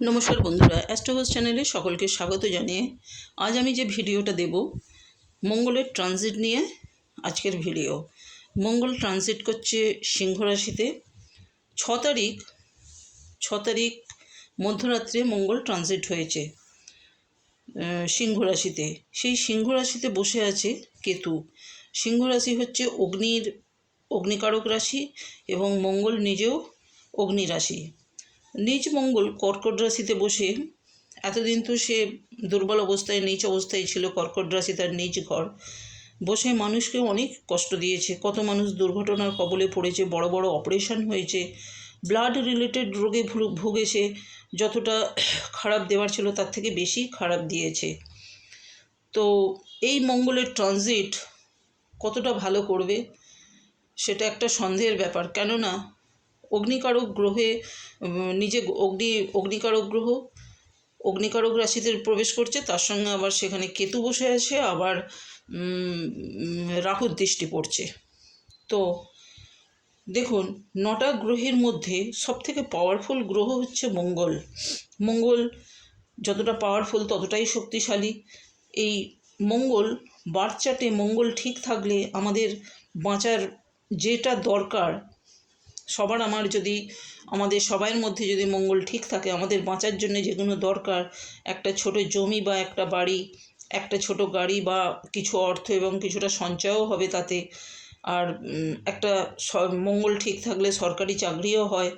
নমস্কার বন্ধুরা অ্যাস্ট্রোহাউস চ্যানেলে সকলকে স্বাগত জানিয়ে আজ আমি যে ভিডিওটা দেব, মঙ্গলের ট্রানজিট নিয়ে আজকের ভিডিও। মঙ্গল ট্রানজিট করছে সিংহ রাশিতে। ছ তারিখ ছ তারিখ মধ্যরাত্রে মঙ্গল ট্রানজিট হয়েছে সিংহ রাশিতে। সেই সিংহ রাশিতে বসে আছে কেতু। সিংহ রাশি হচ্ছে অগ্নির, অগ্নিকারক রাশি এবং মঙ্গল নিজেও অগ্নি রাশি। নিজ মঙ্গল কর্কট রাশিতে বসে এতদিন তো সে দুর্বল অবস্থায়, নিচ অবস্থায় ছিল, কর্কট রাশি তার নিজ ঘর। বসে মানুষকে অনেক কষ্ট দিয়েছে। কত মানুষ দুর্ঘটনার কবলে পড়েছে, বড় বড় অপারেশন হয়েছে ব্লাড রিলেটেড রোগে ভুগেছে, যতটা খারাপ দেওয়ার ছিল তার থেকে বেশি খারাপ দিয়েছে। তো এই মঙ্গলের ট্রানজিট কতটা ভালো করবে, সেটা একটা সন্দেহের ব্যাপার। কেননা অগ্নিকারক গ্রহে নিজে অগ্নি, অগ্নিকারক গ্রহ, অগ্নিকারক রাশিতে প্রবেশ করছে, তার সঙ্গে আবার সেখানে কেতু বসে আছে, আবার রাহুর দৃষ্টি পড়ছে। তো দেখুন, নটা গ্রহের মধ্যে সবথেকে পাওয়ারফুল গ্রহ হচ্ছে মঙ্গল। মঙ্গল যতটা পাওয়ারফুল ততটাই শক্তিশালী। এই মঙ্গল বার্চাটে মঙ্গল ঠিক থাকলে আমাদের বাঁচার যেটা দরকার সবার আমার যদি, আমাদের সবার মধ্যে যদি মঙ্গল ঠিক থাকে, আমাদের বাঁচার জন্য যেগুলো দরকার, একটা ছোট জমি বা একটা বাড়ি, একটা ছোট গাড়ি বা কিছু অর্থ এবং কিছুটা সঞ্চয়ও হবে তাতে। আর একটা মঙ্গল ঠিক থাকলে সরকারি চাকরিও হয়।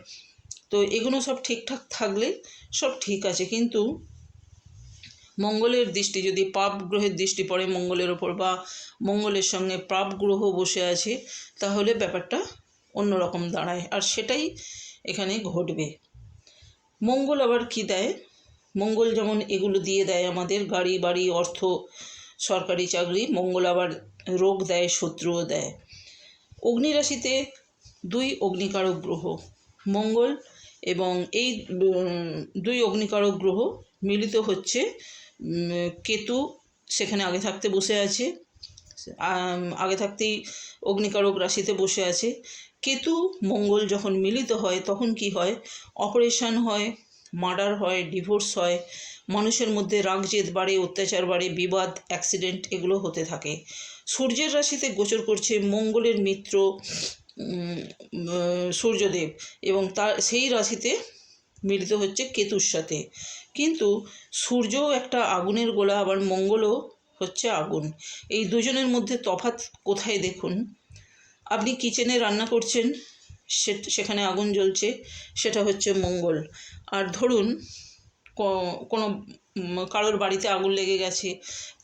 তো এগুলো সব ঠিকঠাক থাকলে সব ঠিক আছে, কিন্তু মঙ্গলের দৃষ্টি, যদি পাপ গ্রহের দৃষ্টি পড়ে মঙ্গলের ওপর বা মঙ্গলের সঙ্গে পাপ গ্রহ বসে আছে, তাহলে ব্যাপারটা অন্যরকম দাঁড়ায়, আর সেটাই এখানে ঘটবে। মঙ্গল আবার কি দেয়? মঙ্গল যেমন এগুলো দিয়ে দেয় আমাদের গাড়ি বাড়ি, অর্থ, সরকারি চাকরি, মঙ্গল আবার রোগ দেয়, শত্রুও দেয়। অগ্নিরাশিতে দুই অগ্নিকারক গ্রহ, মঙ্গল এবং এই দুই অগ্নিকারক গ্রহ মিলিত হচ্ছে কেতু সেখানে আগে থাকতে বসে আছে আগে থাকতেই অগ্নিকারক রাশিতে বসে আছে। কেতু মঙ্গল যখন মিলিত হয়, তখন কি হয়? অপারেশন হয়, মার্ডার হয়, ডিভোর্স হয়, মানুষের মধ্যে রাগ জেদ বাড়ে, অত্যাচার বাড়ে, বিবাদ, অ্যাক্সিডেন্ট এগুলো হতে থাকে। সূর্যের রাশিতে গোচর করছে মঙ্গলের মিত্র সূর্যদেব এবং তার, সেই রাশিতে মিলিত হচ্ছে কেতুর সাথে। কিন্তু সূর্যও একটা আগুনের গোলা, আবার মঙ্গলও হচ্ছে আগুন। এই দুজনের মধ্যে তফাৎ কোথায় দেখুন? আপনি কিচেনে রান্না করছেন সেখানে আগুন জ্বলছে, সেটা হচ্ছে মঙ্গল। আর ধরুন কোনো কারোর বাড়িতে আগুন লেগে গেছে,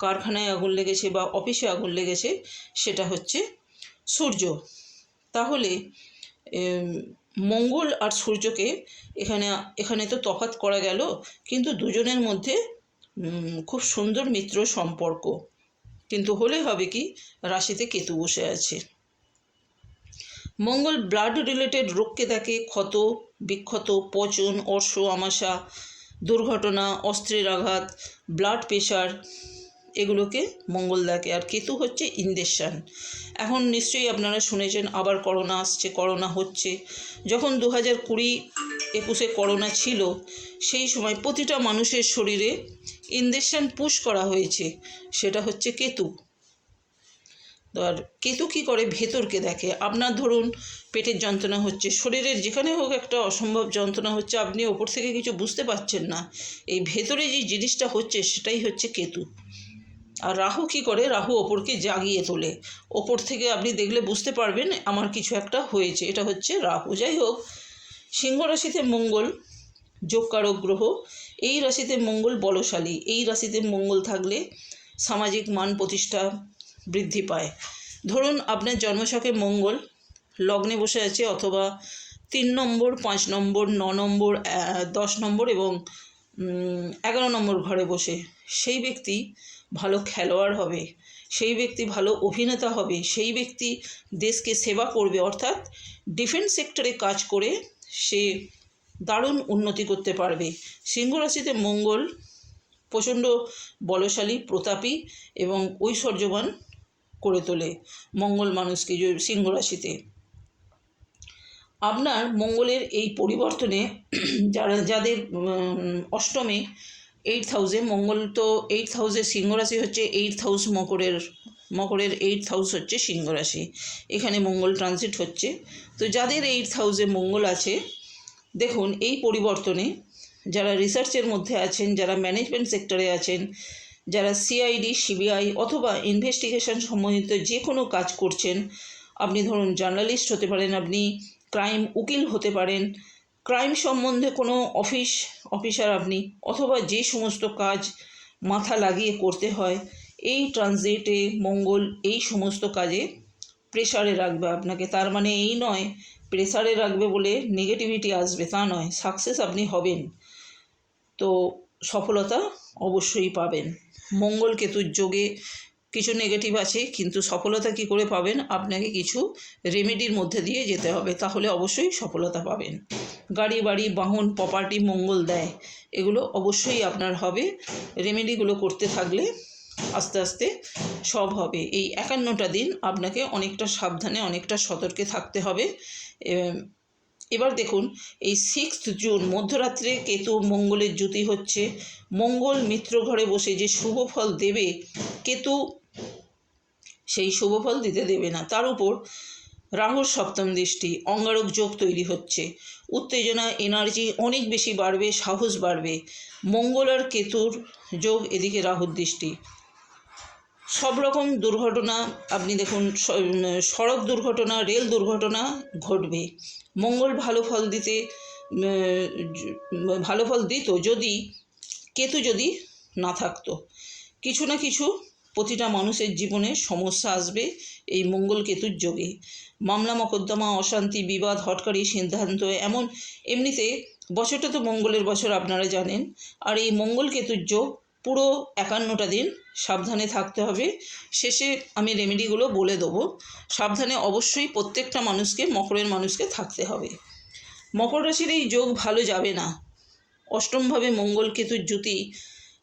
কারখানায় আগুন লেগেছে বা অফিসে আগুন লেগেছে, সেটা হচ্ছে সূর্য। তাহলে মঙ্গল আর সূর্যকে এখানে এখানে তো তফাৎ করা গেল, কিন্তু দুজনের মধ্যে খুব সুন্দর মিত্র সম্পর্ক। কিন্তু হলে হবে কি, রাশিতে কেতু বসে আছে। মঙ্গল ব্লাড রিলেটেড রোগকে দেখে ক্ষত, বিক্ষত, পচন, অর্শ, আমাশা, দুর্ঘটনা, অস্ত্রের আঘাত, ব্লাড প্রেশার, এগুলোকে মঙ্গল দেখে। আর কেতু হচ্ছে ইন্ডেকশান এখন নিশ্চয়ই আপনারা শুনেছেন, আবার করোনা আসছে, করোনা হচ্ছে। যখন দু হাজার কুড়ি একুশে করোনা ছিল, সেই সময় প্রতিটা মানুষের শরীরে ইঞ্জেকশন পুশ করা হয়েছে, সেটা হচ্ছে কেতু। আর কেতু কী করে? ভেতরকে দেখে। আপনার ধরুন, পেটের যন্ত্রণা হচ্ছে, শরীরের যেখানে হোক একটা অসম্ভব যন্ত্রণা হচ্ছে, আপনি ওপর থেকে কিছু বুঝতে পারছেন না। এই ভেতরে যে জিনিসটা হচ্ছে, সেটাই হচ্ছে কেতু। আর রাহু কি করে? রাহু ওপরকে জাগিয়ে তোলে। ওপর থেকে আপনি দেখলে বুঝতে পারবেন, আমার কিছু একটা হয়েছে, এটা হচ্ছে রাহু। যাই হোক সিংহ রাশিতে মঙ্গল যোগকারক গ্রহ এই রাশিতে মঙ্গল বলশালী। এই রাশিতে মঙ্গল থাকলে সামাজিক মান প্রতিষ্ঠা বৃদ্ধি পায়। ধরুন আপনার জন্মছকে মঙ্গল, লগ্নে বসে আছে অথবা তিন নম্বর, পাঁচ নম্বর, ন নম্বর দশ নম্বর এবং এগারো নম্বর ঘরে বসে। সেই ব্যক্তি ভালো খেলোয়াড় হবে। সেই ব্যক্তি ভালো অভিনেতা হবে। সেই ব্যক্তি দেশকে সেবা করবে। অর্থাৎ ডিফেন্স সেক্টরে কাজ করে সে দারুণ উন্নতি করতে পারবে। সিংহ রাশিতে মঙ্গল, প্রচণ্ড বলশালী, প্রতাপী এবং ঐশ্বর্যবান করে তোলে মঙ্গল মানুষকে সিংহ রাশিতে। আপনার মঙ্গলের এই পরিবর্তনে যারা, যাদের অষ্টমে এইট হাউসে মঙ্গল তো এইট হাউসে সিংহ রাশি হচ্ছে এইট হাউস মকরের মকরের এইট হাউস হচ্ছে সিংহ রাশি। এখানে মঙ্গল ট্রানজিট হচ্ছে। তো যাদের এইট হাউসে মঙ্গল আছে দেখুন, এই পরিবর্তনে যারা রিসার্চের মধ্যে আছেন, যারা ম্যানেজমেন্ট সেক্টরে আছেন, যারা সিআইডি সিবিআই অথবা ইনভেস্টিগেশন সম্বন্ধিত যে কোনো কাজ করছেন, আপনি ধরুন জার্নালিস্ট হতে পারেন, আপনি ক্রাইম উকিল হতে পারেন ক্রাইম সম্বন্ধে কোনো অফিস অফিসার আপনি অথবা যে সমস্ত কাজ মাথা লাগিয়ে করতে হয়, এই ট্রানজিটে মঙ্গল এই সমস্ত কাজে প্রেসারে রাখবে আপনাকে। তার মানে এই নয় প্রেসারে রাখবে বলে নেগেটিভিটি আসবে, তা নয় সাকসেস আপনি হবেন। তো সফলতা অবশ্যই পাবেন। মঙ্গল কেতুর যোগে কিছু নেগেটিভ আছে, কিন্তু সফলতা কি করে পাবেন? আপনাকে কিছু রেমেডির মধ্যে দিয়ে যেতে হবে, তাহলে অবশ্যই সফলতা পাবেন। গাড়ি, বাড়ি, বাহন প্রপার্টি মঙ্গল দেয়, এগুলো অবশ্যই আপনার হবে। রেমেডিগুলো করতে থাকলে আস্তে আস্তে সব হবে। এই একান্নটা দিন আপনাকে অনেকটা সাবধানে, অনেকটা সতর্কে থাকতে হবে। এবার দেখুন, এই সিক্সথ জুন, মধ্যরাত্রে কেতু মঙ্গলের জ্যোতি হচ্ছে। মঙ্গল মিত্র ঘরে বসে যে শুভ ফল দেবে, কেতু সেই শুভ ফল দিতে দেবে না। তার উপর রাহুর সপ্তম দৃষ্টি, অঙ্গারক যোগ তৈরি হচ্ছে। উত্তেজনা এনার্জি অনেক বেশি বাড়বে, সাহস বাড়বে। মঙ্গল আর কেতুর যোগ এদিকে রাহুর দৃষ্টি। সব রকম দুর্ঘটনা, আপনি দেখুন সড়ক দুর্ঘটনা, রেল দুর্ঘটনা ঘটবে। মঙ্গল ভালো ফল দিতে ভালো ফল দিত যদি, কেতু যদি না থাকতো। কিছু না কিছু প্রতিটা মানুষের জীবনে সমস্যা আসবে এই মঙ্গল কেতুর যোগে। মামলা, মকদ্দমা, অশান্তি, বিবাদ, হটকারি সিদ্ধান্ত, এমন, এমনিতে বছরটা তো মঙ্গলের বছর, আপনারা জানেন। আর এই মঙ্গল কেতুর যোগ পুরো একান্নটা দিন সাবধানে থাকতে হবে। শেষে আমি রেমেডিগুলো বলে দেবো। সাবধানে অবশ্যই প্রত্যেকটা মানুষকে, মকরের মানুষকে থাকতে হবে। মকর রাশির এই যোগ ভালো যাবে না। অষ্টমভাবে মঙ্গল কেতুর জ্যোতি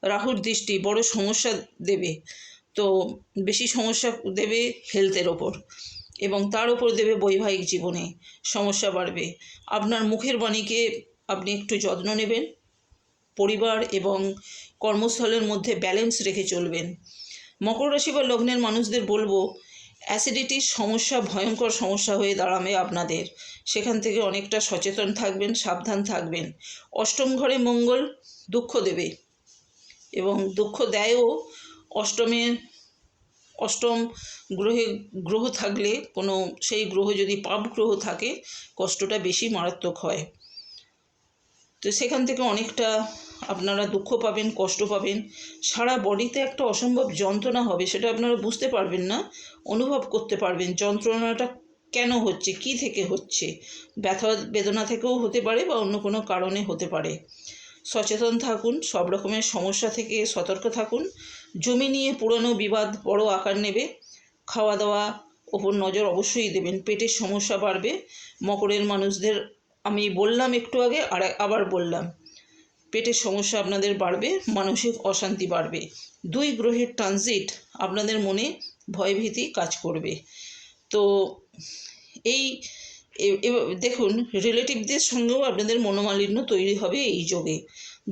রাহুর দৃষ্টি বড় সমস্যা দেবে। তো বেশি সমস্যা দেবে হেলথের ওপর এবং তার উপর দেবে বৈবাহিক জীবনে সমস্যা বাড়বে। আপনার মুখের বাণীকে আপনি একটু যত্ন নেবেন। পরিবার এবং কর্মস্থলের মধ্যে ব্যালেন্স রেখে চলবেন। মকর রাশি বা লগ্নের মানুষদের বলব অ্যাসিডিটির সমস্যা, ভয়ঙ্কর সমস্যা হয়ে দাঁড়াবে আপনাদের। সেখান থেকে অনেকটা সচেতন থাকবেন, সাবধান থাকবেন। অষ্টম ঘরে মঙ্গল দুঃখ দেবে এবং দুঃখ দেয়ও অষ্টমে, অষ্টম গ্রহে গ্রহ থাকলে কোনো, সেই গ্রহ যদি পাপ গ্রহ থাকে, কষ্টটা বেশি মারাত্মক হয়। তো সেখান থেকে অনেকটা আপনারা দুঃখ পাবেন, কষ্ট পাবেন। সারা বডিতে একটা অসম্ভব যন্ত্রণা হবে, সেটা আপনারা বুঝতে পারবেন না, অনুভব করতে পারবেন যন্ত্রণাটা কেন হচ্ছে, কি থেকে হচ্ছে। ব্যথা বেদনা থেকেও হতে পারে বা অন্য কোনো কারণে হতে পারে। সচেতন থাকুন, সব রকমের সমস্যা থেকে সতর্ক থাকুন। জমি নিয়ে পুরনো বিবাদ বড় আকার নেবে। খাওয়া দাওয়া ওপর নজর অবশ্যই দেবেন, পেটের সমস্যা বাড়বে। মকরের মানুষদের আমি বললাম একটু আগে, আর আবার বললাম। পেটের সমস্যা আপনাদের বাড়বে, মানসিক অশান্তি বাড়বে। দুই গ্রহের ট্রানজিট আপনাদের মনে ভয়ভীতি কাজ করবে। তো এই দেখুন রিলেটিভদের সঙ্গেও আপনাদের মনোমালিন্য তৈরি হবে এই যোগে।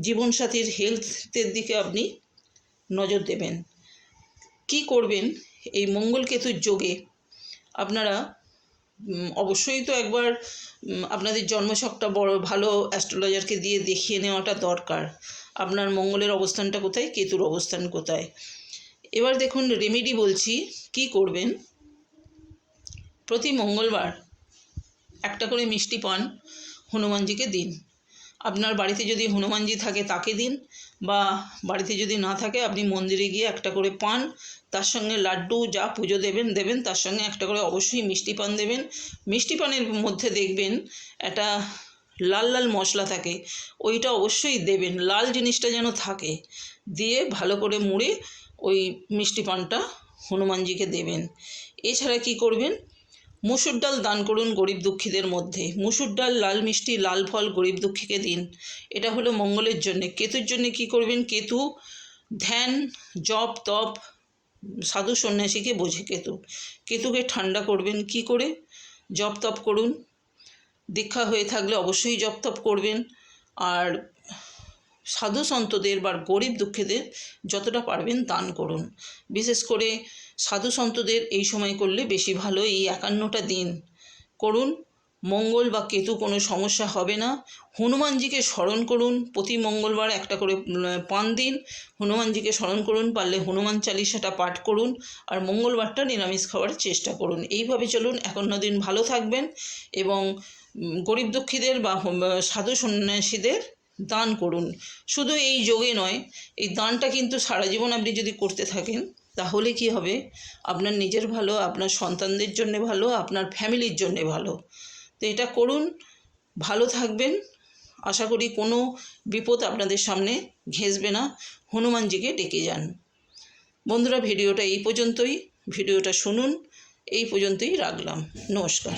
জীবনসাথীর হেলথের দিকে আপনি নজর দেবেন। কি করবেন? এই মঙ্গল কেতুর যোগে আপনারা অবশ্যই তো একবার আপনাদের জন্মছকটা বড়, ভালো অ্যাস্ট্রোলজারকে দিয়ে দেখিয়ে নেওয়াটা দরকার। আপনার মঙ্গলের অবস্থানটা কোথায়, কেতুর অবস্থান কোথায়? এবার দেখুন রেমেডি বলছি, কি করবেন? প্রতি মঙ্গলবার একটা করে মিষ্টি পান হনুমানজিকে দিন। আপনার বাড়িতে যদি হনুমানজি থাকে তাকে দিন, বা বাড়িতে যদি না থাকে আপনি মন্দিরে গিয়ে একটা করে পান, তার সঙ্গে লাড্ডু যা পুজো দেবেন দেবেন, তার সঙ্গে একটা করে অবশ্যই মিষ্টি পান দেবেন। মিষ্টি পানের মধ্যে দেখবেন একটা লাল লাল মশলা থাকে, ওইটা অবশ্যই দেবেন, লাল জিনিসটা যেন থাকে, দিয়ে ভালো করে মুড়ে ওই মিষ্টি পানটা হনুমানজিকে দেবেন। এছাড়া কি করবেন? মুসুর ডাল দান করুন গরিব দুঃখীদের মধ্যে। মুসুর ডাল, লাল মিষ্টি, লাল ফল গরিব দুঃখীকে দিন। এটা হলো মঙ্গলের জন্যে। কেতুর জন্যে কি করবেন? কেতু, ধ্যান, জপ, তপ, সাধু সন্ন্যাসীকে বোঝে কেতু। কেতুকে ঠান্ডা করবেন কি করে? জপ তপ করুন। দীক্ষা হয়ে থাকলে অবশ্যই জপ তপ করবেন। আর সাধু সন্তদের বা গরিব দুঃখীদের যতটা পারবেন দান করুন। বিশেষ করে সাধু সন্তদের এই সময় করলে বেশি ভালো, এই একান্নটা দিন করুন। মঙ্গল বা কেতু কোনো সমস্যা হবে না। হনুমানজিকে স্মরণ করুন, প্রতি মঙ্গলবার একটা করে পান দিন। হনুমানজিকে স্মরণ করুন, পারলে হনুমান চালিসাটা পাঠ করুন আর মঙ্গলবারটা নিরামিষ খাওয়ার চেষ্টা করুন। এইভাবে চলুন, একান্ন দিন ভালো থাকবেন এবং গরিব দুঃখীদের বা সাধু সন্ন্যাসীদের দান করুন। শুধু এই যোগে নয়, এই দানটা কিন্তু সারা জীবন আপনি যদি করতে থাকেন, তাহলে কি হবে? আপনার নিজের ভালো, আপনার সন্তানদের জন্যে ভালো, আপনার ফ্যামিলির জন্যে ভালো। তো এটা করুন, ভালো থাকবেন। আশা করি কোনো বিপদ আপনাদের সামনে ঘেঁষবে না। হনুমানজিকে ডেকে যান। বন্ধুরা, ভিডিওটা এই পর্যন্তই। ভিডিওটা শুনুন, এই পর্যন্তই রাখলাম। নমস্কার।